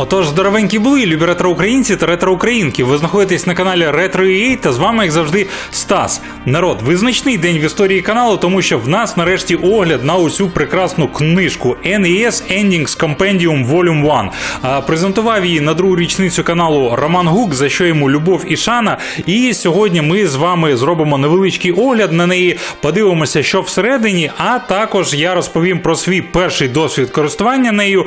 Отож, здоровенькі були, любі ретро-українці та ретро-українки. Ви знаходитесь на каналі Retro EA та з вами, як завжди, Стас. Народ, визначний день в історії каналу, тому що в нас нарешті огляд на усю прекрасну книжку NES Endings Compendium Volume 1. Презентував її на другу річницю каналу Роман Гук, за що йому любов і шана. І сьогодні ми з вами зробимо невеличкий огляд на неї, подивимося, що всередині, а також я розповім про свій перший досвід користування нею,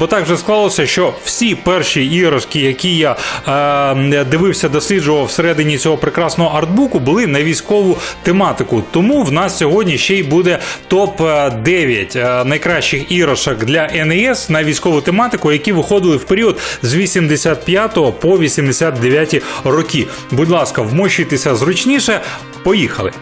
бо так вже склалося, що всі перші іграшки, які я е, дивився, досліджував всередині цього прекрасного артбуку, були на військову тематику. Тому в нас сьогодні ще й буде топ 9 е, найкращих іграшок для NES на військову тематику, які виходили в період з 85 по 89 роки. Будь ласка, вмощуйтеся зручніше. Поїхали!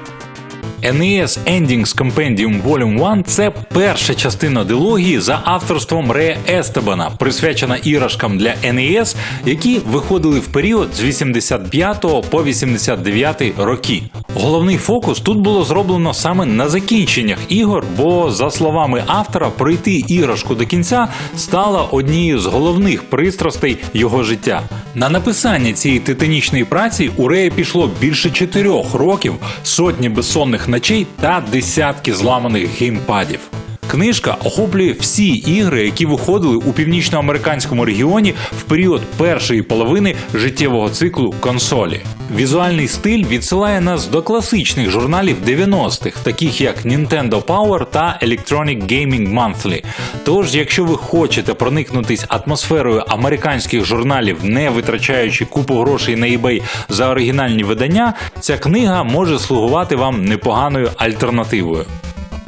NES Endings Compendium Volume 1 – це перша частина дилогії за авторством Рея Естебана, присвячена іграшкам для NES, які виходили в період з 85 по 89 роки. Головний фокус тут було зроблено саме на закінченнях ігор, бо, за словами автора, пройти іграшку до кінця стало однією з головних пристрастей його життя. На написання цієї титанічної праці у Рея пішло більше чотирьох років, сотні безсонних ночей та десятки зламаних геймпадів. Книжка охоплює всі ігри, які виходили у північноамериканському регіоні в період першої половини життєвого циклу консолі. Візуальний стиль відсилає нас до класичних журналів 90-х, таких як Nintendo Power та Electronic Gaming Monthly. Тож, якщо ви хочете проникнутись атмосферою американських журналів, не витрачаючи купу грошей на eBay за оригінальні видання, ця книга може слугувати вам непоганою альтернативою.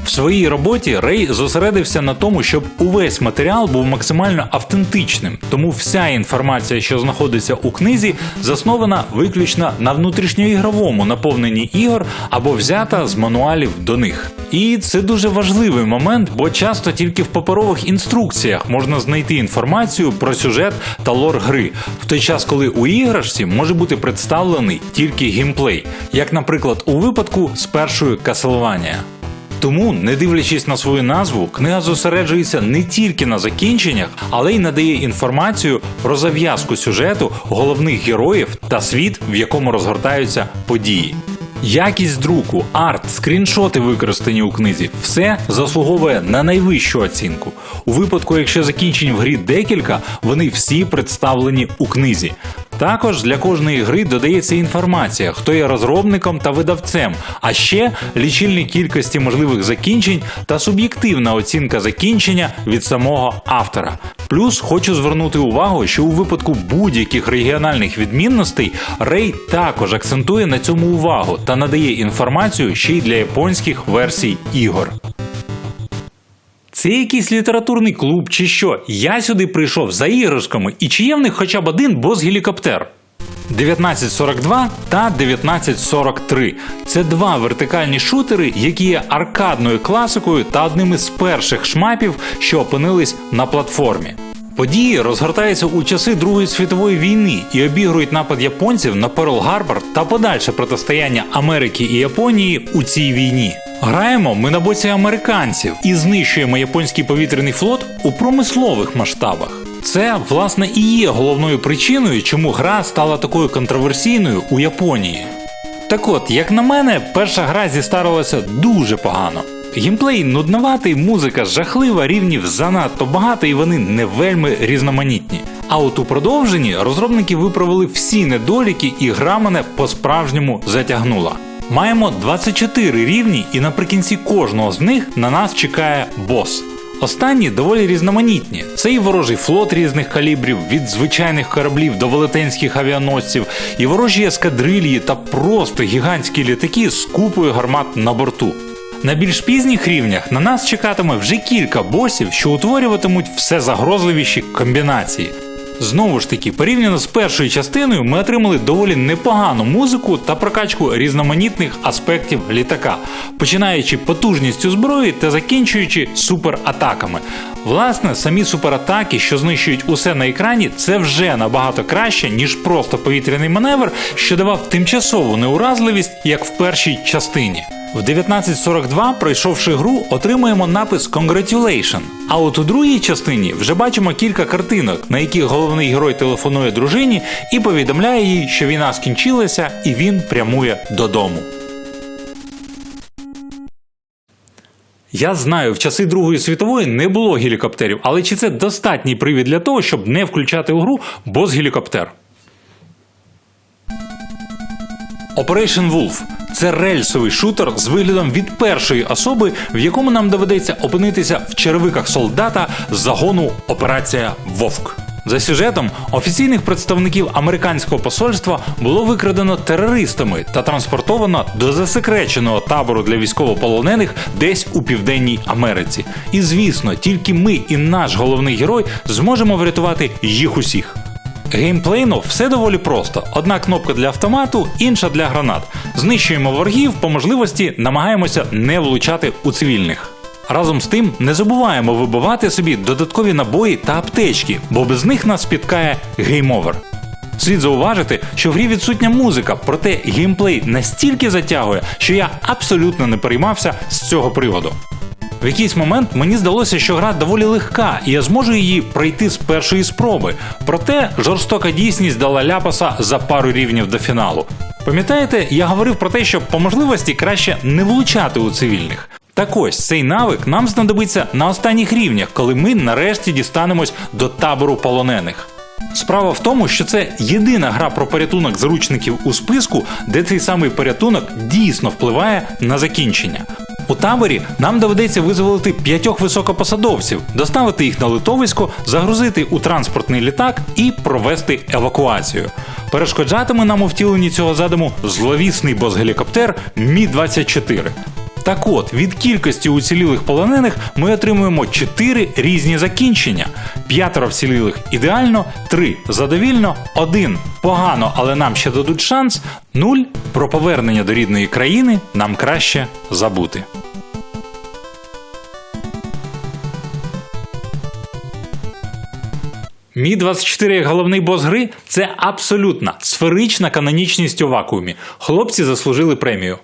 В своїй роботі Рей зосередився на тому, щоб увесь матеріал був максимально автентичним, тому вся інформація, що знаходиться у книзі, заснована виключно на внутрішньоігровому наповненні ігор або взята з мануалів до них. І це дуже важливий момент, бо часто тільки в паперових інструкціях можна знайти інформацію про сюжет та лор гри, в той час, коли у іграшці може бути представлений тільки геймплей, як, наприклад, у випадку з першою Castlevania. Тому, не дивлячись на свою назву, книга зосереджується не тільки на закінченнях, але й надає інформацію про зав'язку сюжету, головних героїв та світ, в якому розгортаються події. Якість друку, арт, скріншоти використані у книзі все заслуговує на найвищу оцінку. У випадку, якщо закінчень в грі декілька, вони всі представлені у книзі. Також для кожної гри додається інформація, хто є розробником та видавцем, а ще лічильник кількості можливих закінчень та суб'єктивна оцінка закінчення від самого автора. Плюс хочу звернути увагу, що у випадку будь-яких регіональних відмінностей Рей також акцентує на цьому увагу та надає інформацію ще й для японських версій ігор. Це якийсь літературний клуб чи що. Я сюди прийшов за іграшками, і чи є в них хоча б один бос-гелікоптер? 1942 та 1943 це два вертикальні шутери, які є аркадною класикою та одним із перших шмапів, що опинились на платформі. Події розгортаються у часи Другої світової війни і обігрують напад японців на Перл-Гарбор та подальше протистояння Америки і Японії у цій війні. Граємо ми на боці американців і знищуємо японський повітряний флот у промислових масштабах. Це власне і є головною причиною, чому гра стала такою контроверсійною у Японії. Так от, як на мене, перша гра зістарилася дуже погано. Геймплей нудноватий, музика жахлива, рівнів занадто багато і вони не вельми різноманітні. А от у продовженні розробники виправили всі недоліки, і гра мене по-справжньому затягнула. Маємо 24 рівні, і наприкінці кожного з них на нас чекає бос. Останні доволі різноманітні. Це і ворожий флот різних калібрів, від звичайних кораблів до велетенських авіаносців, і ворожі ескадрильї та просто гігантські літаки з купою гармат на борту. На більш пізніх рівнях на нас чекатиме вже кілька босів, що утворюватимуть все загрозливіші комбінації. Знову ж таки, порівняно з першою частиною, ми отримали доволі непогану музику та прокачку різноманітних аспектів літака, починаючи потужністю зброї та закінчуючи суператаками. Власне, самі суператаки, що знищують усе на екрані, це вже набагато краще, ніж просто повітряний маневр, що давав тимчасову неуразливість, як в першій частині. В 1942, пройшовши гру, отримуємо напис Congratulation. А от у другій частині вже бачимо кілька картинок, на яких головний герой телефонує дружині і повідомляє їй, що війна скінчилася, і він прямує додому. Я знаю, в часи Другої світової не було гелікоптерів, але чи це достатній привід для того, щоб не включати у гру боз гелікоптер? Operation Wolf – це рельсовий шутер з виглядом від першої особи, в якому нам доведеться опинитися в черевиках солдата з загону Операція Вовк. За сюжетом офіційних представників американського посольства було викрадено терористами та транспортовано до засекреченого табору для військовополонених десь у південній Америці. І звісно, тільки ми і наш головний герой зможемо врятувати їх усіх. Геймплейно все доволі просто: одна кнопка для автомату, інша для гранат. Знищуємо ворогів, по можливості намагаємося не влучати у цивільних. Разом з тим не забуваємо вибивати собі додаткові набої та аптечки, бо без них нас спіткає гейм-овер. Слід зауважити, що в грі відсутня музика, проте геймплей настільки затягує, що я абсолютно не переймався з цього приводу. В якийсь момент мені здалося, що гра доволі легка, і я зможу її пройти з першої спроби. Проте жорстока дійсність дала ляпаса за пару рівнів до фіналу. Пам'ятаєте, я говорив про те, що по можливості краще не влучати у цивільних. Так ось цей навик нам знадобиться на останніх рівнях, коли ми нарешті дістанемось до табору полонених. Справа в тому, що це єдина гра про порятунок заручників у списку, де цей самий порятунок дійсно впливає на закінчення. У таборі нам доведеться визволити п'ятьох високопосадовців, доставити їх на литовисько, загрузити у транспортний літак і провести евакуацію. Перешкоджатиме нам у втіленні цього задуму зловісний бос-гелікоптер Мі-24. Так от, від кількості уцілілих полонених ми отримуємо 4 різні закінчення: п'ятеро вцілілих ідеально, 3 задовільно, 1 погано, але нам ще дадуть шанс, 0 про повернення до рідної країни нам краще забути. Мі 24 як головний бос гри це абсолютна сферична канонічність у вакуумі. Хлопці заслужили премію.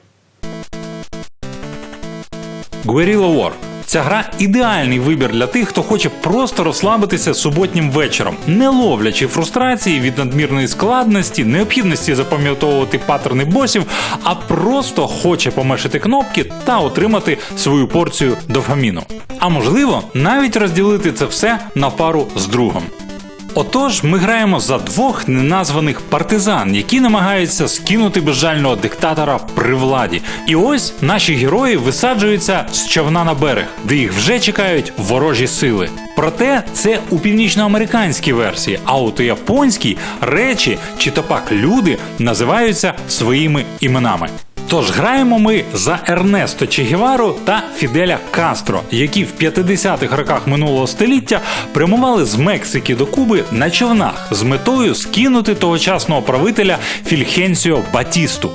Guerrilla War. Ця гра ідеальний вибір для тих, хто хоче просто розслабитися суботнім вечором, не ловлячи фрустрації від надмірної складності, необхідності запам'ятовувати паттерни босів, а просто хоче помешати кнопки та отримати свою порцію дофаміну. А можливо, навіть розділити це все на пару з другом. Отож, ми граємо за двох неназваних партизан, які намагаються скинути безжального диктатора при владі. І ось наші герої висаджуються з човна на берег, де їх вже чекають ворожі сили. Проте це у північноамериканській версії, а от у японській речі чи то пак люди називаються своїми іменами. Тож граємо ми за Ернесто Чегівару та Фіделя Кастро, які в 50-х роках минулого століття прямували з Мексики до Куби на човнах з метою скинути тогочасного правителя Фільхенсіо Батісту.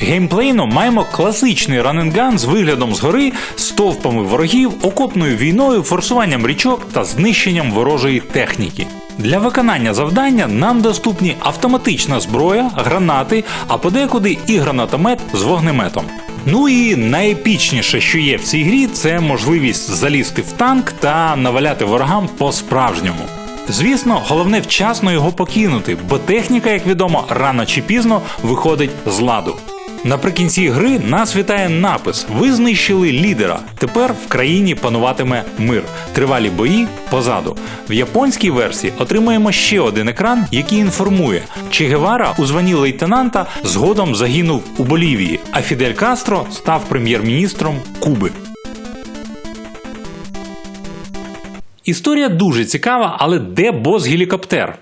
Геймплейно маємо класичний раненган з виглядом згори, стовпами ворогів, окопною війною, форсуванням річок та знищенням ворожої техніки. Для виконання завдання нам доступні автоматична зброя, гранати, а подекуди і гранатомет з вогнеметом. Ну і найепічніше, що є в цій грі, це можливість залізти в танк та наваляти ворогам по-справжньому. Звісно, головне вчасно його покинути, бо техніка, як відомо, рано чи пізно виходить з ладу. Наприкінці гри нас вітає напис: Ви знищили лідера. Тепер в країні пануватиме мир. Тривалі бої позаду. В японській версії отримуємо ще один екран, який інформує, Че Гевара у званні лейтенанта згодом загинув у Болівії, а Фідель Кастро став прем'єр-міністром Куби. Історія дуже цікава, але де бос гелікоптер?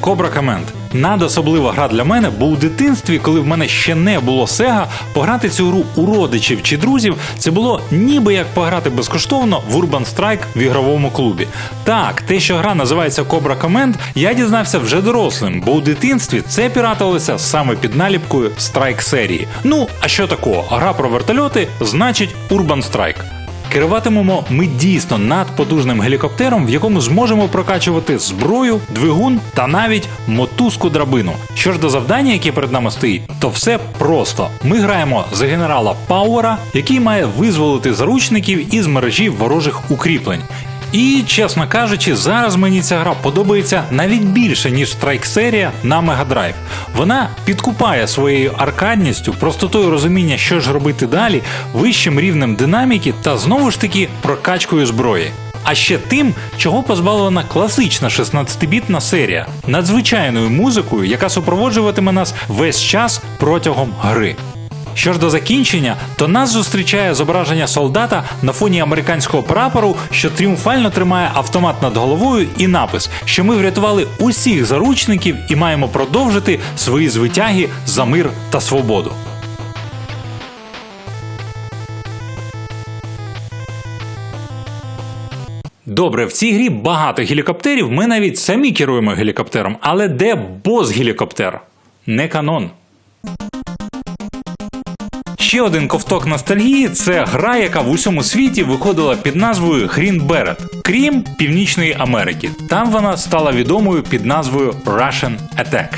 Кобра Коменд. Надособлива гра для мене, бо у дитинстві, коли в мене ще не було Сега, пограти цю гру у родичів чи друзів це було ніби як пограти безкоштовно в Urban Strike в ігровому клубі. Так, те, що гра називається Cobra Command, я дізнався вже дорослим, бо у дитинстві це піратилося саме під наліпкою Strike серії. Ну, а що такого? Гра про вертольоти значить Urban Strike. Керуватимемо ми дійсно надпотужним гелікоптером, в якому зможемо прокачувати зброю, двигун та навіть мотузку драбину. Що ж до завдання, яке перед нами стоїть, то все просто. Ми граємо за генерала Пауера, який має визволити заручників із мережі ворожих укріплень. І, чесно кажучи, зараз мені ця гра подобається навіть більше, ніж Strike серія на Drive. Вона підкупає своєю аркадністю, простотою розуміння, що ж робити далі, вищим рівнем динаміки та знову ж таки прокачкою зброї. А ще тим, чого позбавлена класична 16-бітна серія, надзвичайною музикою, яка супроводжуватиме нас весь час протягом гри. Що ж до закінчення, то нас зустрічає зображення солдата на фоні американського прапору, що тріумфально тримає автомат над головою, і напис, що ми врятували усіх заручників і маємо продовжити свої звитяги за мир та свободу. Добре, в цій грі багато гелікоптерів. Ми навіть самі керуємо гелікоптером. Але де бос-гелікоптер? Не канон. Ще один ковток ностальгії це гра, яка в усьому світі виходила під назвою Green Beret, крім Північної Америки. Там вона стала відомою під назвою Russian Attack.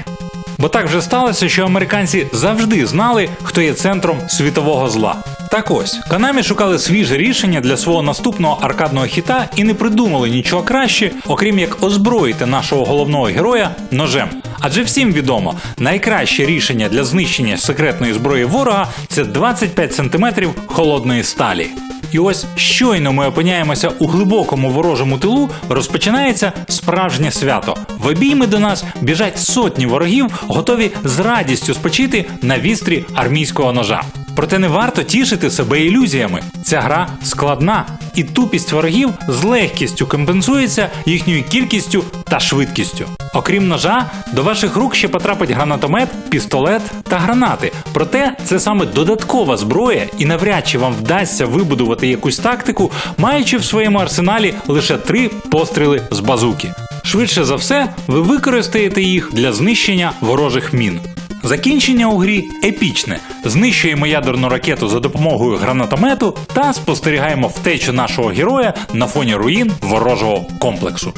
Бо так вже сталося, що американці завжди знали, хто є центром світового зла. Так ось, Канамі шукали свіже рішення для свого наступного аркадного хіта і не придумали нічого краще, окрім як озброїти нашого головного героя ножем. Адже всім відомо, найкраще рішення для знищення секретної зброї ворога це 25 см холодної сталі. І ось щойно ми опиняємося у глибокому ворожому тилу, розпочинається справжнє свято. В обійми до нас біжать сотні ворогів, готові з радістю спочити на вістрі армійського ножа. Проте не варто тішити себе ілюзіями. Ця гра складна, і тупість ворогів з легкістю компенсується їхньою кількістю та швидкістю. Окрім ножа, до ваших рук ще потрапить гранатомет, пістолет та гранати. Проте це саме додаткова зброя, і навряд чи вам вдасться вибудувати якусь тактику, маючи в своєму арсеналі лише три постріли з базуки. Швидше за все, ви використаєте їх для знищення ворожих мін. Закінчення у грі епічне. Знищуємо ядерну ракету за допомогою гранатомету та спостерігаємо втечу нашого героя на фоні руїн ворожого комплексу.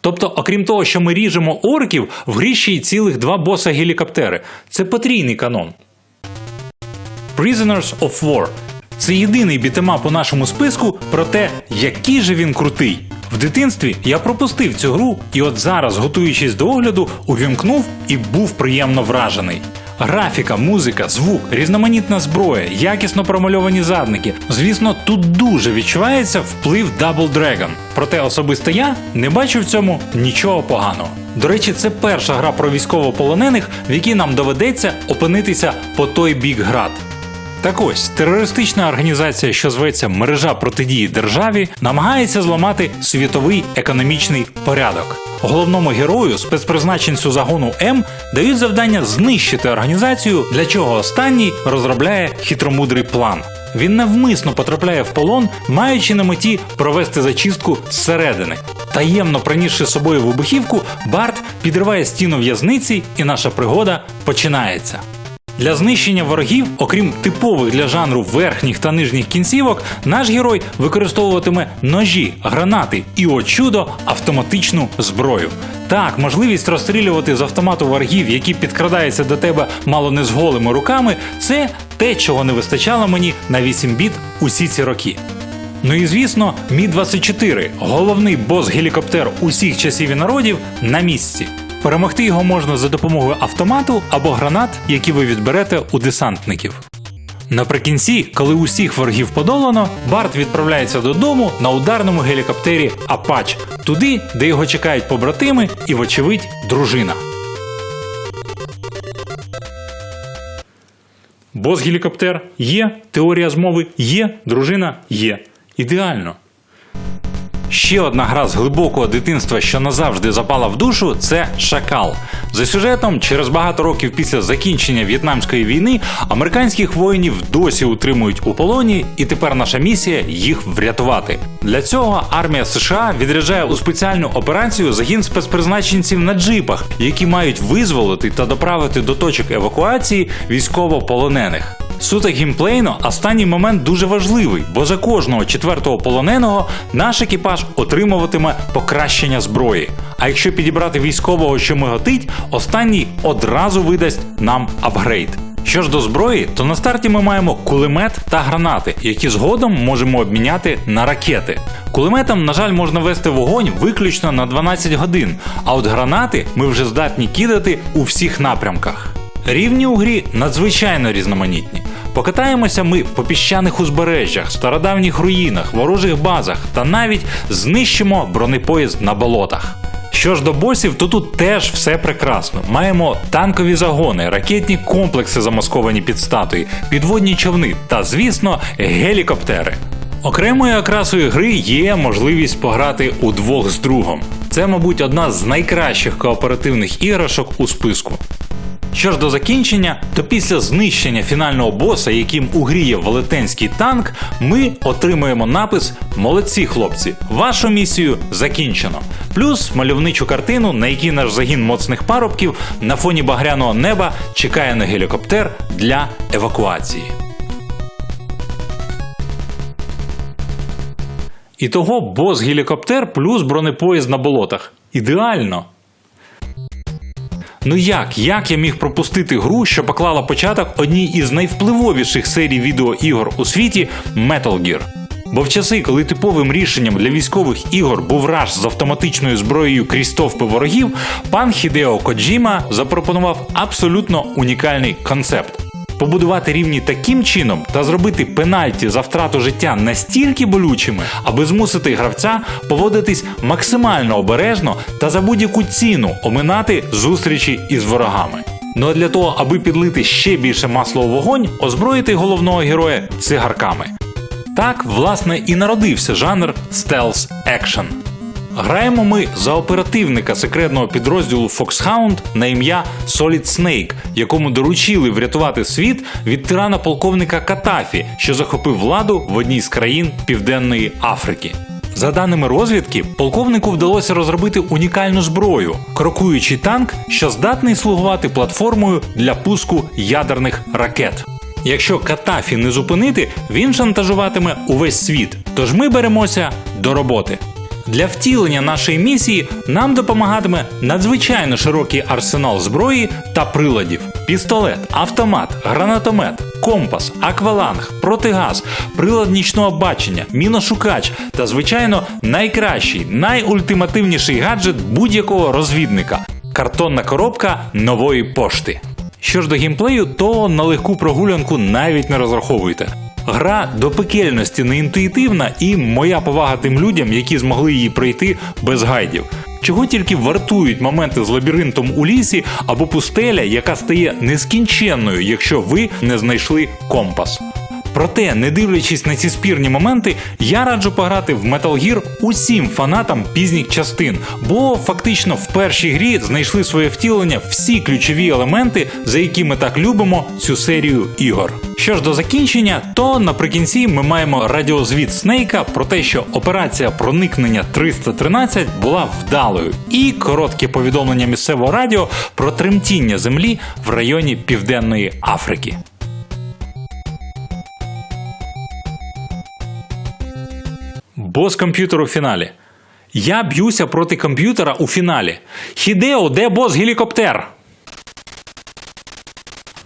Тобто, окрім того, що ми ріжемо орків, в грі ще й цілих два боса гелікоптери. Це потрійний канон. Prisoners of War. Це єдиний бітемап у нашому списку про те, який же він крутий. В дитинстві я пропустив цю гру, і от зараз, готуючись до огляду, увімкнув і був приємно вражений. Графіка, музика, звук, різноманітна зброя, якісно промальовані задники. Звісно, тут дуже відчувається вплив Double Dragon. Проте особисто я не бачу в цьому нічого поганого. До речі, це перша гра про військовополонених, в якій нам доведеться опинитися по той бік град. Так ось терористична організація, що зветься мережа протидії державі, намагається зламати світовий економічний порядок. Головному герою, спецпризначенцю загону М, дають завдання знищити організацію, для чого останній розробляє хитромудрий план. Він навмисно потрапляє в полон, маючи на меті провести зачистку зсередини. Таємно принісши собою вибухівку, Барт підриває стіну в'язниці, і наша пригода починається. Для знищення ворогів, окрім типових для жанру верхніх та нижніх кінцівок, наш герой використовуватиме ножі, гранати і от чудо автоматичну зброю. Так, можливість розстрілювати з автомату ворогів, які підкрадаються до тебе мало не з голими руками, це те, чого не вистачало мені на 8 біт усі ці роки. Ну і звісно, Мі 24 головний бос-гелікоптер усіх часів і народів, на місці. Перемогти його можна за допомогою автомату або гранат, які ви відберете у десантників. Наприкінці, коли усіх ворогів подолано, Барт відправляється додому на ударному гелікоптері Апач, туди, де його чекають побратими і, вочевидь, дружина. Бос гелікоптер є, теорія змови є, дружина є. Ідеально. Ще одна гра з глибокого дитинства, що назавжди запала в душу, це Шакал. За сюжетом, через багато років після закінчення В'єтнамської війни американських воїнів досі утримують у полоні, і тепер наша місія їх врятувати. Для цього армія США відряджає у спеціальну операцію загін спецпризначенців на джипах, які мають визволити та доправити до точок евакуації військовополонених. Суто гімплейно останній момент дуже важливий, бо за кожного четвертого полоненого наш екіпаж отримуватиме покращення зброї. А якщо підібрати військового, що миготить, останній одразу видасть нам апгрейд. Що ж до зброї, то на старті ми маємо кулемет та гранати, які згодом можемо обміняти на ракети. Кулеметом, на жаль, можна вести вогонь виключно на 12 годин, а от гранати ми вже здатні кидати у всіх напрямках. Рівні у грі надзвичайно різноманітні. Покатаємося ми по піщаних узбережжях, стародавніх руїнах, ворожих базах та навіть знищимо бронепоїзд на болотах. Що ж до босів, то тут теж все прекрасно. Маємо танкові загони, ракетні комплекси, замасковані під статуї, підводні човни та, звісно, гелікоптери. Окремою окрасою гри є можливість пограти удвох з другом. Це, мабуть, одна з найкращих кооперативних іграшок у списку. Що ж до закінчення, то після знищення фінального боса, яким у грі є велетенський танк, ми отримуємо напис Молодці хлопці, вашу місію закінчено. Плюс мальовничу картину, на якій наш загін моцних парубків на фоні багряного неба чекає на гелікоптер для евакуації. Ітого бос гелікоптер плюс бронепоїзд на болотах. Ідеально! Ну як, як я міг пропустити гру, що поклала початок одній із найвпливовіших серій відеоігор у світі Metal Gear? Бо в часи, коли типовим рішенням для військових ігор був раш з автоматичною зброєю крізь товпи ворогів, пан Хідео Коджіма запропонував абсолютно унікальний концепт. Побудувати рівні таким чином та зробити пенальті за втрату життя настільки болючими, аби змусити гравця поводитись максимально обережно та за будь-яку ціну оминати зустрічі із ворогами. Ну а для того, аби підлити ще більше масла у вогонь, озброїти головного героя цигарками. Так, власне, і народився жанр стелс екшн. Граємо ми за оперативника секретного підрозділу Foxhound на ім'я Solid Snake, якому доручили врятувати світ від тирана полковника Катафі, що захопив владу в одній з країн Південної Африки. За даними розвідки, полковнику вдалося розробити унікальну зброю крокуючий танк, що здатний слугувати платформою для пуску ядерних ракет. Якщо Катафі не зупинити, він шантажуватиме увесь світ. Тож ми беремося до роботи. Для втілення нашої місії нам допомагатиме надзвичайно широкий арсенал зброї та приладів: пістолет, автомат, гранатомет, компас, акваланг, протигаз, прилад нічного бачення, міношукач та, звичайно, найкращий, найультимативніший гаджет будь-якого розвідника картонна коробка нової пошти. Що ж до геймплею, то на легку прогулянку навіть не розраховуйте. Гра до пекельності не інтуїтивна, і моя повага тим людям, які змогли її пройти без гайдів. Чого тільки вартують моменти з лабіринтом у лісі або пустеля, яка стає нескінченною, якщо ви не знайшли компас. Проте, не дивлячись на ці спірні моменти, я раджу пограти в Metal Gear усім фанатам пізніх частин, бо фактично в першій грі знайшли своє втілення всі ключові елементи, за які ми так любимо цю серію ігор. Що ж до закінчення, то наприкінці ми маємо радіозвіт Снейка про те, що операція проникнення 313 була вдалою, і коротке повідомлення місцевого радіо про тремтіння землі в районі Південної Африки. Бос комп'ютер у фіналі. Я б'юся проти комп'ютера у фіналі. Хідео, де бос гелікоптер?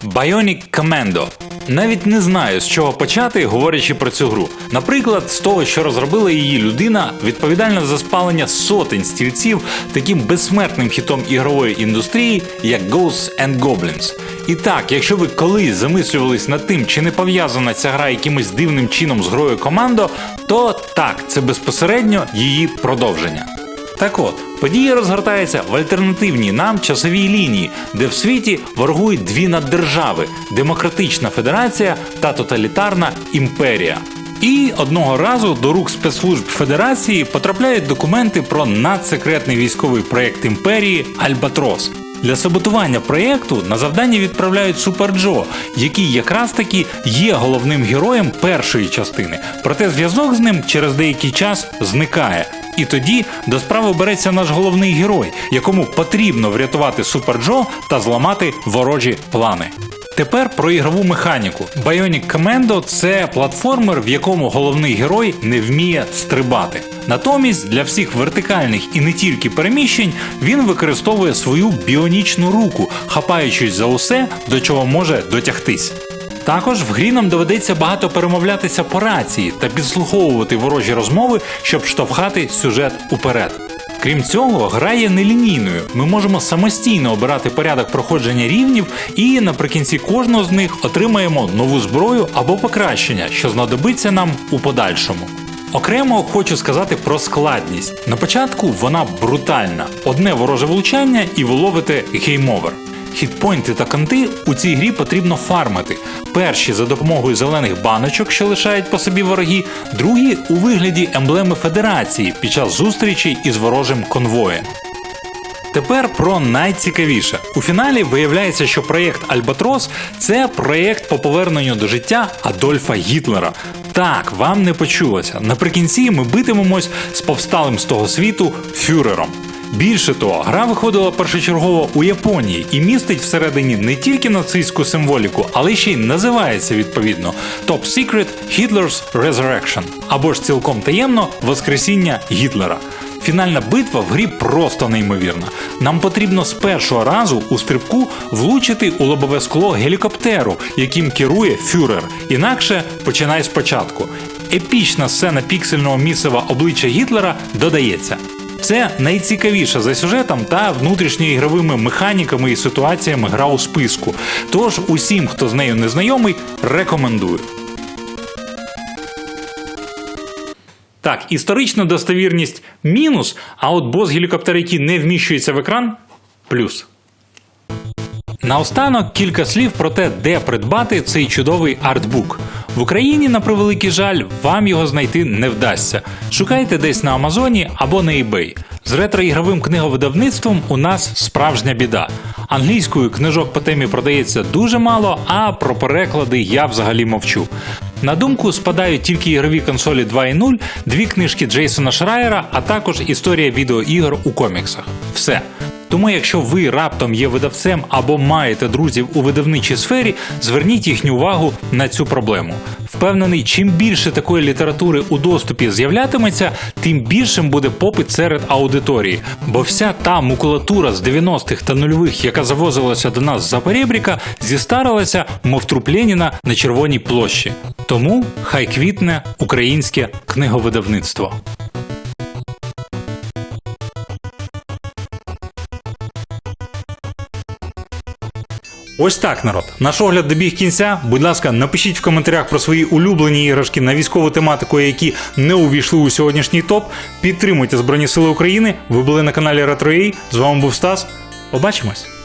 Bionic Commando. Навіть не знаю, з чого почати, говорячи про цю гру. Наприклад, з того, що розробила її людина, відповідальна за спалення сотень стільців таким безсмертним хітом ігрової індустрії, як Ghosts and Goblins. І так, якщо ви колись замислювались над тим, чи не пов'язана ця гра якимось дивним чином з грою Командо, то так, це безпосередньо її продовження. Так от, подія розгортається в альтернативній нам часовій лінії, де в світі ворогують дві наддержави демократична федерація та тоталітарна імперія. І одного разу до рук спецслужб Федерації потрапляють документи про надсекретний військовий проєкт імперії Альбатрос. Для саботування проєкту на завдання відправляють Супер Джо, який якраз таки є головним героєм першої частини. Проте зв'язок з ним через деякий час зникає. І тоді до справи береться наш головний герой, якому потрібно врятувати Супер Джо та зламати ворожі плани. Тепер про ігрову механіку. Bionic Commando – це платформер, в якому головний герой не вміє стрибати. Натомість для всіх вертикальних і не тільки переміщень він використовує свою біонічну руку, хапаючись за усе, до чого може дотягтись. Також в грі нам доведеться багато перемовлятися по рації та підслуховувати ворожі розмови, щоб штовхати сюжет уперед. Крім цього, гра є нелінійною. Ми можемо самостійно обирати порядок проходження рівнів, і наприкінці кожного з них отримаємо нову зброю або покращення, що знадобиться нам у подальшому. Окремо хочу сказати про складність. На початку вона брутальна: одне вороже влучання, і ви ловите гейм-овер. Хітпойнти та канти у цій грі потрібно фармити. Перші за допомогою зелених баночок, що лишають по собі вороги, другі у вигляді емблеми Федерації під час зустрічі із ворожим конвоєм. Тепер про найцікавіше. У фіналі виявляється, що проєкт Альбатрос це проєкт по поверненню до життя Адольфа Гітлера. Так, вам не почулося. Наприкінці ми битимемось з повсталим з того світу фюрером. Більше того, гра виходила першочергово у Японії і містить всередині не тільки нацистську символіку, але ще й називається відповідно Top Secret Hitler's Resurrection або ж цілком таємно Воскресіння Гітлера. Фінальна битва в грі просто неймовірна. Нам потрібно з першого разу у стрибку влучити у лобове скло гелікоптеру, яким керує фюрер. Інакше починай спочатку. Епічна сцена піксельного місива обличчя Гітлера додається. Це найцікавіша за сюжетом та внутрішньоігровими механіками і ситуаціями гра у списку. Тож усім, хто з нею не знайомий, рекомендую. Так, історична достовірність мінус, а от бос гелікоптер, який не вміщується в екран плюс. Наостанок кілька слів про те, де придбати цей чудовий артбук. В Україні, на превеликий жаль, вам його знайти не вдасться. Шукайте десь на Амазоні або на eBay. З ретроігровим книговидавництвом у нас справжня біда. Англійською книжок по темі продається дуже мало, а про переклади я взагалі мовчу. На думку спадають тільки ігрові консолі 2.0, дві книжки Джейсона Шрайера, а також історія відеоігр у коміксах. Все. Тому, якщо ви раптом є видавцем або маєте друзів у видавничій сфері, зверніть їхню увагу на цю проблему. Впевнений, чим більше такої літератури у доступі з'являтиметься, тим більшим буде попит серед аудиторії. Бо вся та макулатура з 90-х та нульових, яка завозилася до нас за перебріка, зістарилася, мов труп Леніна на червоній площі. Тому хай квітне українське книговидавництво. Ось так, народ. Наш огляд добіг кінця. Будь ласка, напишіть в коментарях про свої улюблені іграшки на військову тематику, які не увійшли у сьогоднішній топ. Підтримуйте Збройні Сили України. Ви були на каналі Retro.ua. З вами був Стас. Побачимось!